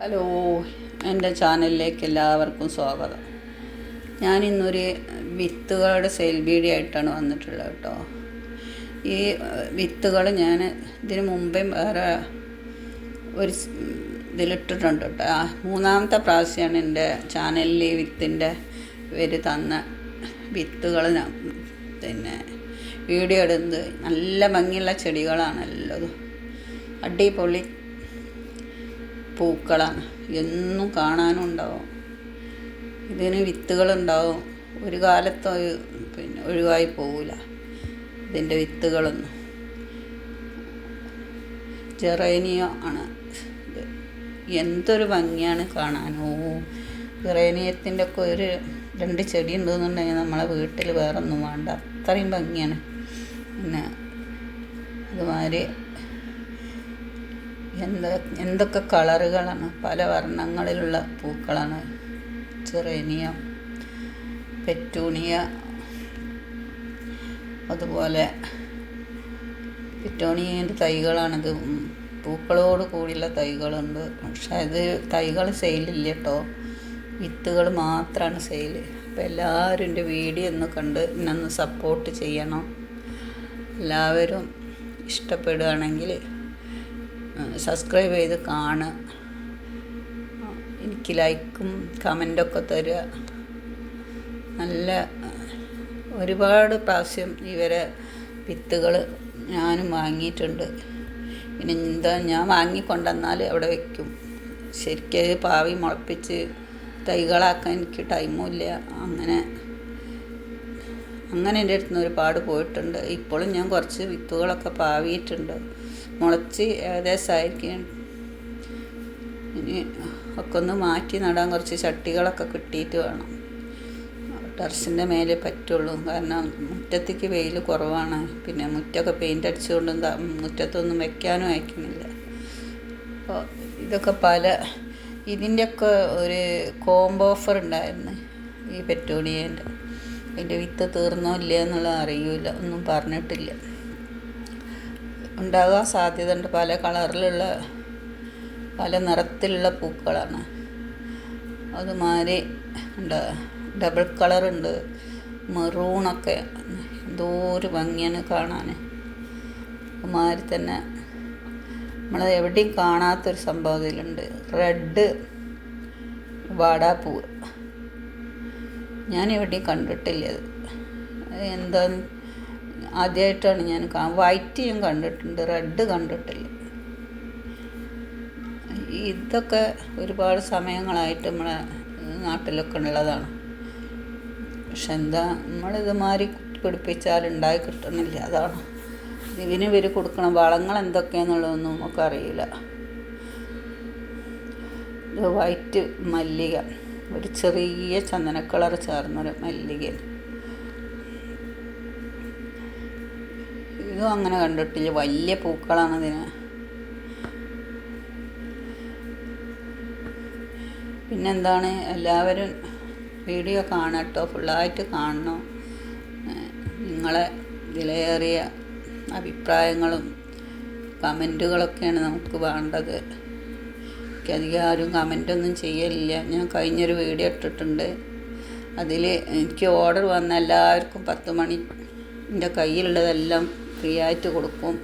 Hello എന്റെ ചാനലിലേക്ക് എല്ലാവർക്കും സ്വാഗതം. ഞാനിന്നൊരു വിത്തുകളുടെ സെയിൽ വീഡിയോ ആയിട്ടാണ് വന്നിട്ടുള്ളത് കേട്ടോ. ഈ വിത്തുകൾ ഞാൻ ഇതിന് മുമ്പേ വേറെ ഒരു ഇതിലിട്ടിട്ടുണ്ട് കേട്ടോ. മൂന്നാമത്തെ പ്രാവശ്യമാണ് എന്റെ ചാനലിൽ ഈ വിത്തിന്റെ ഇവർ തന്ന വിത്തുകൾ ഞാൻ പിന്നെ വീഡിയോ ഇടുന്നത്. നല്ല ഭംഗിയുള്ള ചെടികളാണല്ലോ അടിപൊളി പൂക്കളാണ്. എന്നും കാണാനും ഉണ്ടാവും ഇതിന് വിത്തുകളുണ്ടാവും. ഒരു കാലത്ത് പിന്നെ ഒഴിവായി പോവില്ല ഇതിന്റെ വിത്തുകളൊന്നും. ജെറേനിയോ ആണ്. ഇത് എന്തൊരു ഭംഗിയാണ് കാണാനോ. ജെറേനിയത്തിന്റെ ഒക്കെ ഒരു രണ്ട് ചെടി ഉണ്ടെന്നുണ്ടെങ്കിൽ നമ്മളെ വീട്ടിൽ വേറൊന്നും വേണ്ട. അത്രയും ഭംഗിയാണ്. പിന്നെ അതുമാതിരി എന്താ എന്തൊക്കെ കളറുകളാണ് പല വർണങ്ങളിലുള്ള പൂക്കളാണ്. ചെറേനിയ പെറ്റൂണിയ അതുപോലെ പെറ്റോണിയേന്റെ തൈകളാണിത് പൂക്കളോട് കൂടിയുള്ള തൈകളുണ്ട്. പക്ഷെ അത് തൈകൾ സെയിലില്ല കേട്ടോ വിത്തുകൾ മാത്രമാണ് സെയിൽ അപ്പോൾ എല്ലാവരും എന്റെ വീഡിയോ ഒന്ന് കണ്ട് എന്നെ സപ്പോർട്ട് ചെയ്യണം. എല്ലാവരും ഇഷ്ടപ്പെടുകയാണെങ്കിൽ സബ്സ്ക്രൈബ് ചെയ്ത് കാണുക. എനിക്ക് ലൈക്കും കമന്റൊക്കെ തരിക. നല്ല ഒരുപാട് പ്രാവശ്യം ഇവരെ വിത്തുകൾ ഞാനും വാങ്ങിയിട്ടുണ്ട്. പിന്നെ എന്താ ഞാൻ വാങ്ങിക്കൊണ്ടുവന്നാൽ അവിടെ വെക്കും. ശരിക്കും പാവി മുളപ്പിച്ച് തൈകളാക്കാൻ എനിക്ക് ടൈമും ഇല്ല. അങ്ങനെ അങ്ങനെ എന്റെ അടുത്ത് നിന്ന് ഒരുപാട് പോയിട്ടുണ്ട്. ഇപ്പോഴും ഞാൻ കുറച്ച് വിത്തുകളൊക്കെ പാവിയിട്ടുണ്ട്. മുളച്ച് ഏകദേശമായിരിക്കും ഇനി ഒക്കെ ഒന്ന് മാറ്റി നടാൻ കുറച്ച് ചട്ടികളൊക്കെ കിട്ടിയിട്ട് വേണം. ടെറസിന്റെ മേലെ പറ്റുള്ളൂ. കാരണം മുറ്റത്തേക്ക് വെയിൽ കുറവാണ്. പിന്നെ മുറ്റമൊക്കെ പെയിന്റ് അടിച്ചുകൊണ്ട് മുറ്റത്തൊന്നും വെക്കാനും അയക്കുന്നില്ല. അപ്പോൾ ഇതൊക്കെ പല ഇതിന്റെയൊക്കെ ഒരു കോംബോ ഓഫർ ഉണ്ടായിരുന്നു ഈ പെറ്റോണിയേന്റെ അതിന്റെ വിത്ത് തീർന്നോ ഇല്ല എന്നുള്ളത് അറിയില്ല. ഒന്നും പറഞ്ഞിട്ടില്ല. ഉണ്ടാകാൻ സാധ്യതയുണ്ട്. പല കളറിലുള്ള പല നിറത്തിലുള്ള പൂക്കളാണ്. അതുമാതിരി ഉണ്ട്. ഡബിൾ കളറുണ്ട് മെറൂണൊക്കെ എന്തോ ഒരു ഭംഗിയാണ് കാണാൻ. അതുമാതിരി തന്നെ നമ്മൾ എവിടെയും കാണാത്തൊരു സംഭവം ഇതിലുണ്ട്. റെഡ് വാടാപ്പൂവ്. ഞാൻ എവിടെയും കണ്ടിട്ടില്ല അത് എന്താന്ന് ആദ്യമായിട്ടാണ് ഞാൻ കാ വൈറ്റ് ഞാൻ കണ്ടിട്ടുണ്ട് റെഡ് കണ്ടിട്ടില്ല. ഇതൊക്കെ ഒരുപാട് സമയങ്ങളായിട്ട് നമ്മളെ നാട്ടിലൊക്കെ ഉള്ളതാണ്. പക്ഷെ എന്താ നമ്മളിതുമാതിരി പിടിപ്പിച്ചാൽ ഉണ്ടായി കിട്ടുന്നില്ല അതാണ്. ഇതിന് ഇവർ കൊടുക്കണ വളങ്ങൾ എന്തൊക്കെയാണെന്നുള്ളതൊന്നും നമുക്ക് അറിയില്ല. ഇത് വൈറ്റ് മല്ലിക ഒരു ചെറിയ ചന്ദന കളർ ചേർന്നൊരു മല്ലിക ഇതും അങ്ങനെ കണ്ടിട്ടില്ല. വലിയ പൂക്കളാണ് ഇതിന്. പിന്നെന്താണ്? എല്ലാവരും വീഡിയോ കാണട്ടോ ഫുള്ളായിട്ട് കാണണം. നിങ്ങളെ വിലയേറിയ അഭിപ്രായങ്ങളും കമന്റുകളൊക്കെയാണ് നമുക്ക് വേണ്ടത്. എനിക്കധികം ആരും കമന്റൊന്നും ചെയ്യലില്ല. ഞാൻ കഴിഞ്ഞൊരു വീഡിയോ ഇട്ടിട്ടുണ്ട്. അതിൽ എനിക്ക് ഓർഡർ വന്ന എല്ലാവർക്കും പത്ത് മണി എന്റെ കയ്യിലുള്ളതെല്ലാം ഫ്രീ ആയിട്ട് കൊടുക്കും.